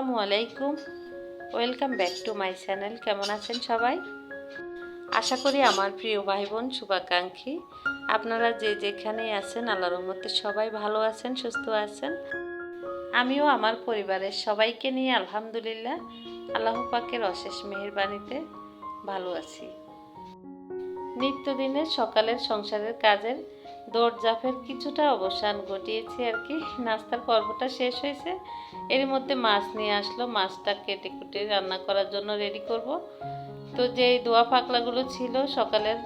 আলাইকুম। Welcome back to my channel কেমন আছেন সবাই? আশা করি আমার প্রিয় ভাই বোন শুভাকাঙ্ক্ষী, আপনারা যে যেখানে আছেন, আল্লাহর রহমতে সবাই ভালো আছেন, সুস্থ আছেন। আমিও আমার পরিবারের সবাইকে নিয়ে আলহামদুলিল্লাহ, আল্লাহ পাকের অশেষ মেহেরবানিতে ভালো আছি। নিত্যদিনের সকালের সংসারের কাজের দৌড়ঝাঁপের কিছুটা অবসান ঘটিয়েছি আর কি। নাস্তার পর্বটা শেষ হয়েছে। এর মধ্যে মাছ নিয়ে আসলো। মাছটা কেটে কুটে রান্না করার জন্য রেডি করব। তো যেই দোয়া পাকলাগুলো ছিল, সকালের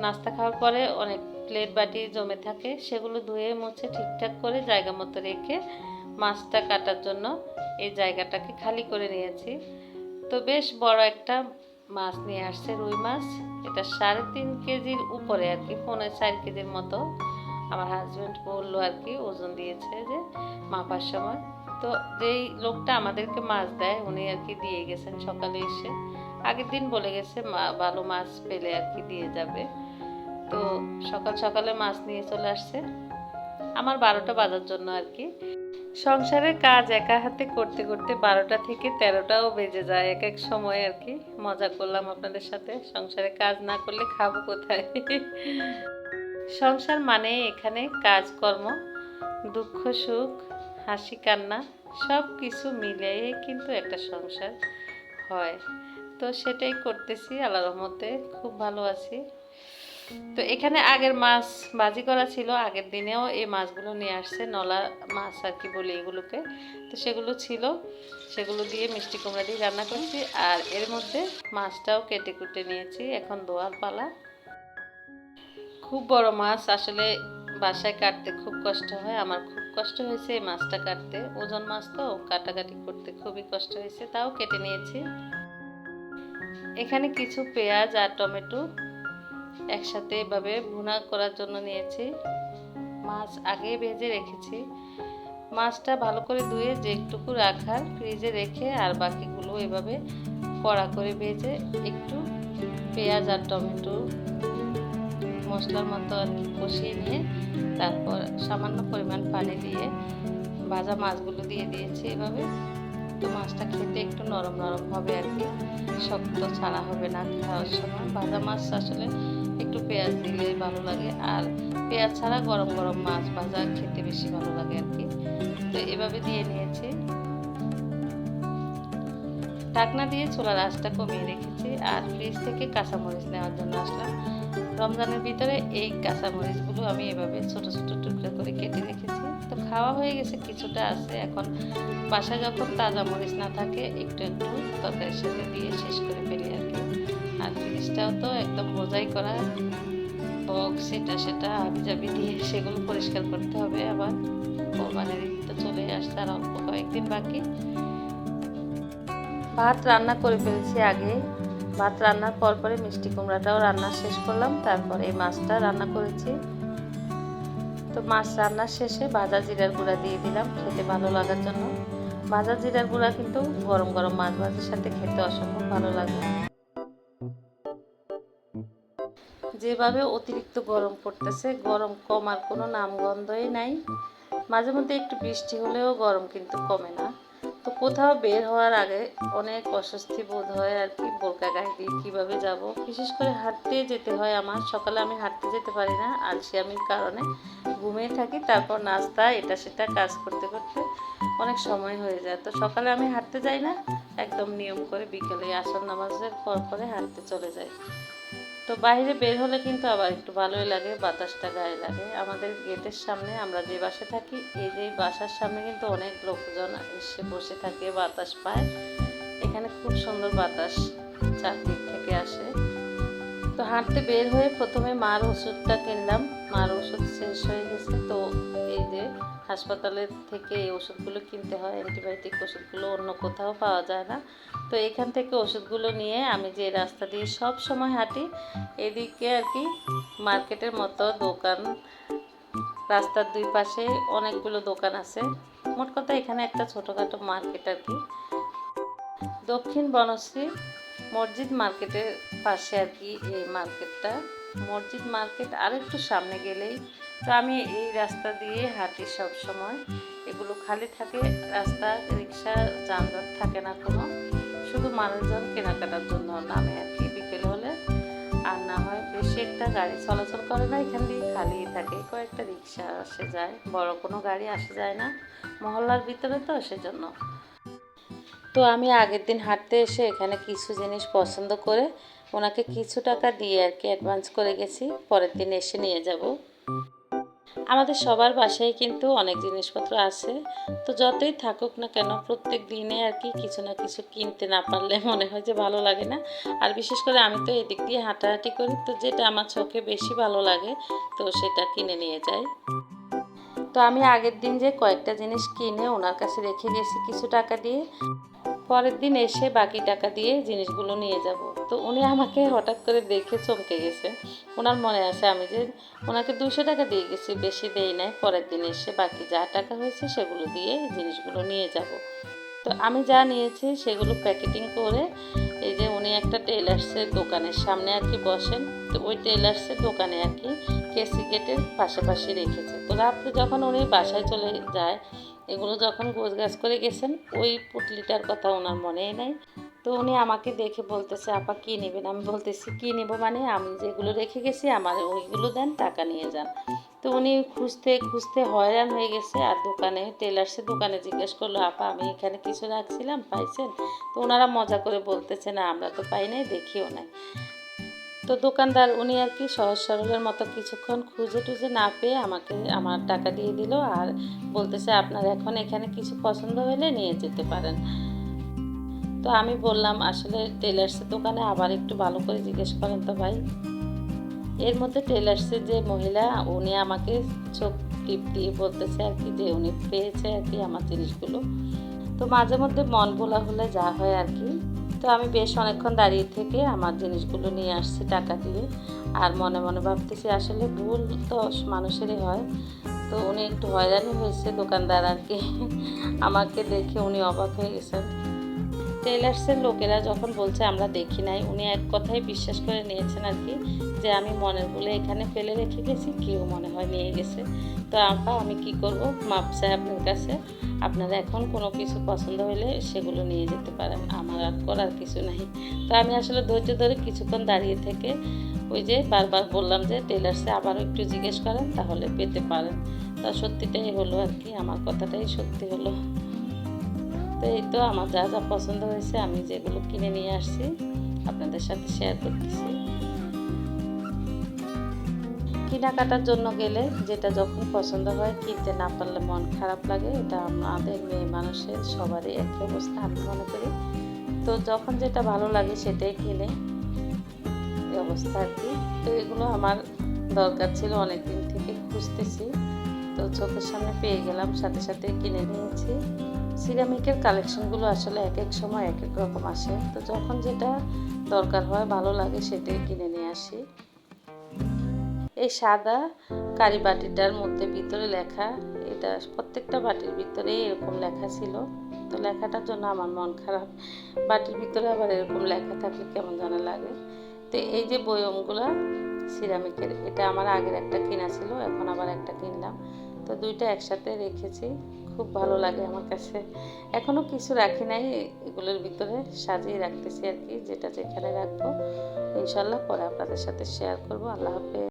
নাস্তা খাওয়ার পরে অনেক প্লেট বাটি জমে থাকে, সেগুলো ধুয়ে মুছে ঠিকঠাক করে জায়গা মতো রেখে মাছটা কাটার জন্য এই জায়গাটাকে খালি করে নিয়েছি। তো বেশ বড় একটা মাছ নিয়ে আসছে রুই মাছ। এটা সাড়ে তিন কেজির উপরে আর কি পৌনে চার কেজির মতো। আমার হাজব্যান্ড বলল আর কি, ওজন দিয়েছে যে মাপার সময়। তো যেই লোকটা আমাদেরকে মাছ দেয়, উনি আর কি দিয়ে গেছেন সকালে এসে। আগের দিন বলে গেছে ভালো মাছ পেলে আর কি দিয়ে যাবে। তো সকাল সকালে মাছ নিয়ে চলে আসছে। আমার বারোটা বাজার জন্য আর কি। সংসারের কাজ একা হাতে করতে করতে বারোটা থেকে তেরোটাও বেজে যায় এক এক সময় আর কি। মজা করলাম আপনাদের সাথে। সংসারে কাজ না করলে খাব কোথায়? সংসার মানে এখানে কাজকর্ম, দুঃখ, সুখ, হাসি, কান্না সব কিছু মিলিয়ে কিন্তু একটা সংসার হয়। তো সেটাই করতেছি আল্লাহ রহমতে খুব ভালো আছি। তো এখানে আগের মাছ বাজি করা ছিল, আগের দিনেও এই মাছগুলো নিয়ে আসছে, নলা মাছ আর কি বলি এগুলোকে। তো সেগুলো ছিল, সেগুলো দিয়ে মিষ্টি কুমড়া দিয়ে রান্না করছি। আর এর মধ্যে মাছটাও কেটে কুটে নিয়েছি, এখন দোয়ার পালা। খুব বড় মাছ, আসলে বাসায় কাটতে খুব কষ্ট হয়। আমার খুব কষ্ট হয়েছে এই মাছটা কাটতে। ওজন মাছ তো, কাটাকাটি করতে খুবই কষ্ট হয়েছে, তাও কেটে নিয়েছি। এখানে কিছু পেঁয়াজ আর টমেটো একসাথে এভাবে ভুনা করার জন্য নিয়েছি। মাছ আগে ভেজে রেখেছি। মাছটা ভালো করে ধুয়ে যেটুকু রাখার ফ্রিজে রেখে আর বাকিগুলো এভাবে কড়া করে ভেজে একটু পেঁয়াজ আর টমেটো মশলার মতো আর কি কষিয়ে নিয়ে তারপর সামান্য পরিমাণ পানি দিয়ে ভাজা মাছগুলো দিয়ে দিয়েছি এভাবে। তো মাছটা খেতে একটু নরম নরম হবে আর কি। শক্ত ছাড়া হবে না খাওয়ার সময়। ভাজা মাছ আসলে পেঁয়াজ দিলে ভালো লাগে আর পেঁয়াজ ছাড়া গরম গরম মাছ ভাজা খেতে বেশি ভালো লাগে আর কি। তো এভাবে দিয়ে নিয়েছি। ঢাকনা দিয়ে চুলার আঁচটা কমিয়ে রেখেছি আর ফ্রিজ থেকে কাঁচামরিচ নেওয়ার জন্য আসলাম। রমজানের ভিতরে এই কাঁচামরিচগুলো আমি এভাবে ছোট ছোট টুকরো করে কেটে রেখেছি। তো খাওয়া হয়ে গেছে, কিছুটা আছে। এখন বাসায় যখন তাজা মরিচ না থাকে, একটু একটু তরকারির সাথে দিয়ে শেষ করে ফেলি আর কি তো একদম বোঝাই করা বক্স সেটা সেটা আবিজাবি দিয়ে সেগুলো পরিষ্কার করতে হবে আবার। কোরবানির তো চলে আসছে আর অল্প কয়েকদিন বাকি। ভাত রান্না করে ফেলেছি আগে। ভাত রান্নার পর পরে মিষ্টি কুমড়াটাও রান্না শেষ করলাম, তারপর এই মাছটা রান্না করেছি। তো মাছ রান্নার শেষে ভাজা জিরার গুঁড়া দিয়ে দিলাম খেতে ভালো লাগার জন্য। ভাজা জিরার গুঁড়া কিন্তু গরম গরম মাছ ভাজির সাথে খেতে অসম্ভব ভালো লাগে। যেভাবে অতিরিক্ত গরম পড়তেছে, গরম কমার কোনো নামগন্ধই নাই। মাঝে মধ্যে একটু বৃষ্টি হলেও গরম কিন্তু কমে না। তো কোথাও বের হওয়ার আগে অনেক অস্বস্তি বোধ হয় আর কি বোরকা গায়ে দিয়ে কীভাবে যাব। বিশেষ করে হাঁটতে যেতে হয় আমার। সকালে আমি হাঁটতে যেতে পারি না আলসিয়ামির কারণে ঘুমিয়ে থাকি, তারপর নাস্তা, এটা সেটা কাজ করতে করতে অনেক সময় হয়ে যায়। তো সকালে আমি হাঁটতে যাই না, একদম নিয়ম করে বিকেলে আসর নামাজের পর পরে হাঁটতে চলে যাই। তো বাইরে বের হলে কিন্তু আবার একটু ভালোই লাগে, বাতাসটা গায়ে লাগে। আমাদের গেটের সামনে আমরা যে বাসে থাকি, এই যে বাসার সামনে কিন্তু অনেক লোকজন এসে বসে থাকে, বাতাস পায়। এখানে খুব সুন্দর বাতাস চারদিক থেকে আসে। তো হাঁটতে বের হয়ে প্রথমে মার ওষুধটা কিনলাম। মার ওষুধ শেষ হয়ে গেছে তো এই যে হাসপাতালের থেকে এই ওষুধগুলো কিনতে হয়, অ্যান্টিবায়োটিক ওষুধগুলো অন্য কোথাও পাওয়া যায় না। তো এখান থেকে ওষুধগুলো নিয়ে আমি যে রাস্তা দিয়ে সব সময় হাঁটি, এদিকে আর কি মার্কেটের মতো দোকান। রাস্তার দুই পাশে অনেকগুলো দোকান আছে। মোট কথা এখানে একটা ছোটোখাটো মার্কেট আর কি। দক্ষিণ বনশ্রী মসজিদ মার্কেটের পাশে আর কি এই মার্কেটটা। মসজিদ মার্কেট আর একটু সামনে গেলেই তো আমি এই রাস্তা দিয়ে হাঁটি সব সময় এগুলো খালি থাকে, রাস্তা, রিক্সা, যানজট থাকে না কোনো। শুধু মানুষজন কেনাকাটার জন্য নামে আর কি বিকেল হলে। আর না হয় বেশি একটা গাড়ি চলাচল করে না, এখান দিয়ে খালি থাকে। কয়েকটা রিক্সা আসে যায়, বড় কোনো গাড়ি আসে যায় না। মহল্লার ভিতরে তো সেজন্য। তো আমি আগের দিন হাঁটতে এসে এখানে কিছু জিনিস পছন্দ করে ওনাকে কিছু টাকা দিয়ে আর কি অ্যাডভান্স করে গেছি, পরের দিন এসে নিয়ে যাব। আমাদের সবার বাসায় কিন্তু অনেক জিনিসপত্র আছে, তো যতই থাকুক না কেন প্রত্যেক দিনে আর কি কিছু না কিছু কিনতে না পারলে মনে হয় যে ভালো লাগে না। আর বিশেষ করে আমি তো এদিক দিয়ে হাঁটাহাঁটি করি, তো যেটা আমার চোখে বেশি ভালো লাগে, তো সেটা কিনে নিয়ে যাই। তো আমি আগের দিন যে কয়েকটা জিনিস কিনে ওনার কাছে রেখে গেছি কিছু টাকা দিয়ে পরের দিন এসে বাকি টাকা দিয়ে জিনিসগুলো নিয়ে যাব। তো উনি আমাকে হঠাৎ করে দেখে চমকে গেছে। ওনার মনে আছে আমি যে ওনাকে দুশো টাকা দিয়ে গেছি, বেশি দেই নাই। পরের দিন এসে বাকি যা টাকা হয়েছে সেগুলো দিয়ে জিনিসগুলো নিয়ে যাব। তো আমি যা নিয়েছি সেগুলো প্যাকেটিং করে এই যে উনি একটা টেলার্সের দোকানের সামনে আর কি বসেন। তো ওই টেলার্সের দোকানে আর কি কেসি গেটের পাশাপাশি রেখেছে। তো রাত্রে যখন উনি বাসায় চলে যায়, এগুলো যখন গোছ গাছ করে গেছেন, ওই পুটলিটার কথা ওনার মনেই নাই। তো উনি আমাকে দেখে বলতেছে, আপা, কী নেবেন? আমি বলতেছি, কী নেব মানে? আমি যেগুলো রেখে গেছি, আমার ওইগুলো দেন, টাকা নিয়ে যান। তো উনি খুঁজতে খুঁজতে হয়রান হয়ে গেছে আর দোকানে, টেলার্সের দোকানে জিজ্ঞেস করল, আপা, আমি এখানে কিছু রাখছিলাম, পাইছেন? তো ওনারা মজা করে বলতেছে, না, আমরা তো পাই নাই, দেখিও নাই। তো দোকানদার উনি আর কি সহজ সরলের মতো কিছুক্ষণ খুঁজে টুজে না পেয়ে আমাকে আমার টাকা দিয়ে দিল আর বলতেছে, আপনার এখন এখানে কিছু পছন্দ হলে নিয়ে যেতে পারেন। তো আমি বললাম, আসলে টেলার্সের দোকানে আবার একটু ভালো করে জিজ্ঞেস করেন তো ভাই। এর মধ্যে টেলার্সের যে মহিলা, উনি আমাকে চোখ টিপ দিয়ে বলতেছে আর কি যে উনি পেয়েছে আর কি আমার জিনিসগুলো। তো মাঝে মধ্যে মন ভোলা হলে যা হয় আর কি তো আমি বেশ অনেকক্ষণ দাঁড়িয়ে থেকে আমার জিনিসগুলো নিয়ে আসছি টাকা দিয়ে। আর মনে মনে ভাবতেছি আসলে ভুল তো মানুষেরই হয়। তো উনি একটু হয়রানি হয়েছে দোকানদার আর কি। আমাকে দেখে উনি অবাক হয়ে গেছেন। টেলার্সের লোকেরা যখন বলছে আমরা দেখি নাই, উনি এক কথাই বিশ্বাস করে নিয়েছেন আর কি যে আমি মনের বলে এখানে ফেলে রেখে গেছি, কেউ মনে হয় নিয়ে গেছে। তো আপা আমি কি করব? মাপ চাই আপনার কাছে আপনারা এখন কোনো কিছু পছন্দ হলে সেগুলো নিয়ে যেতে পারেন। আমার আর করার কিছু নাই। তো আমি আসলে ধৈর্য ধরে কিছুক্ষণ দাঁড়িয়ে থেকে ওই যে বারবার বললাম যে টেলার্সে আবারও একটু জিজ্ঞেস করেন, তাহলে পেতে পারেন। তা সত্যিটাই হলো আর কি, আমার কথাটাই সত্যি হলো। তো এই তো আমার যা যা পছন্দ হয়েছে, আমি যেগুলো কিনে নিয়ে আসছি, আপনাদের সাথে শেয়ার করতেছি। কেনাকাটার জন্য গেলে যেটা যখন পছন্দ হয় কিনতে না পারলে মন খারাপ লাগে, এটা আমাদের মেয়ে মানুষের সবারই একই অবস্থা আমি মনে করি। তো যখন যেটা ভালো লাগে সেটাই কিনে। এই অবস্থা আর কি। তো এগুলো আমার দরকার ছিল অনেক দিন থেকে খুঁজতেছি। তো চোখের সামনে পেয়ে গেলাম, সাথে সাথে কিনে নিয়েছি। সিরামিকের কালেকশনগুলো আসলে এক এক সময় এক এক রকম আসে। তো যখন যেটা দরকার হয়, ভালো লাগে সেটাই কিনে নিয়ে আসি। এই সাদা কারি বাটিটার মধ্যে ভিতরে লেখা, এটা প্রত্যেকটা বাটির ভিতরে এরকম লেখা ছিল। তো লেখাটার জন্য আমার মন খারাপ। বাটির ভিতরে আবার এরকম লেখা থাকলে কেমন জানা লাগে। তো এই যে বয়মগুলা সিরামিকের, এটা আমার আগের একটা কেনা ছিল, এখন আবার একটা কিনলাম। তো দুইটা একসাথে রেখেছি, খুব ভালো লাগে আমার কাছে। এখনও কিছু রাখি নাই, এগুলোর ভিতরে সাজিয়ে রাখতেছি আর কি, যেটা যেখানে রাখব। ইনশাল্লাহ পরে আপনাদের সাথে শেয়ার করব। আল্লাহ হাফেজ।